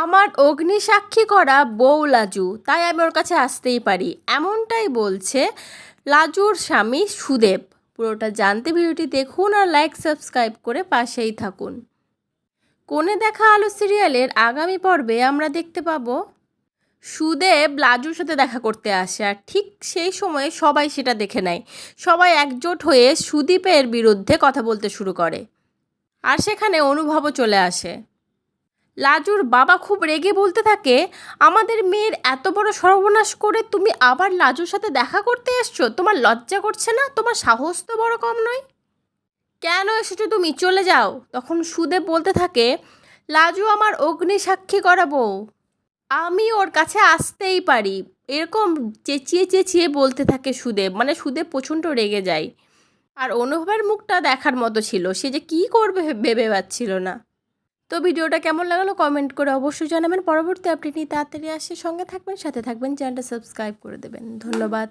আমার অগ্নি সাক্ষী করা বউ লাজু, তাই আমি ওর কাছে আসতেই পারি। এমনটাই বলছে লাজুর স্বামী সুদেব। পুরোটা জানতে ভিডিওটি দেখুন আর লাইক সাবস্ক্রাইব করে পাশেই থাকুন। কোণে দেখা আলো সিরিয়ালের আগামী পর্বে আমরা দেখতে পাবো সুদেব লাজুর সাথে দেখা করতে আসে আর ঠিক সেই সময়ে সবাই সেটা দেখে নেয়। সবাই একজোট হয়ে সুদীপের বিরুদ্ধে কথা বলতে শুরু করে। আর সেখানে অনুভবও চলে আসে। লাজুর বাবা খুব রেগে বলতে থাকে, আমাদের মেয়ের এত বড় সর্বনাশ করে তুমি আবার লাজুর সাথে দেখা করতে এসছো? তোমার লজ্জা করছে না? তোমার সাহস তো বড় কম নয়? কেন এসেছ তুমি? চলে যাও। তখন সুদেব বলতে থাকে, লাজু আমার অগ্নি সাক্ষী করাবো আমি ওর কাছে আসতেই পারি। এরকম চেঁচিয়ে চেঁচিয়ে বলতে থাকে সুদেব মানে সুদেব প্রচণ্ড রেগে যায়। আর অনুভবের মুখটা দেখার মতো ছিল। সে যে কী করবে ভেবে পাচ্ছিল না। তো ভিডিওটা কেমন লাগল কমেন্ট করে অবশ্যই জানাবেন। পরবর্তী আপডেট নিয়ে তাড়াতাড়ি আসে। সঙ্গে থাকবেন, সাথে থাকবেন, চ্যানেলটা সাবস্ক্রাইব করে দেবেন। ধন্যবাদ।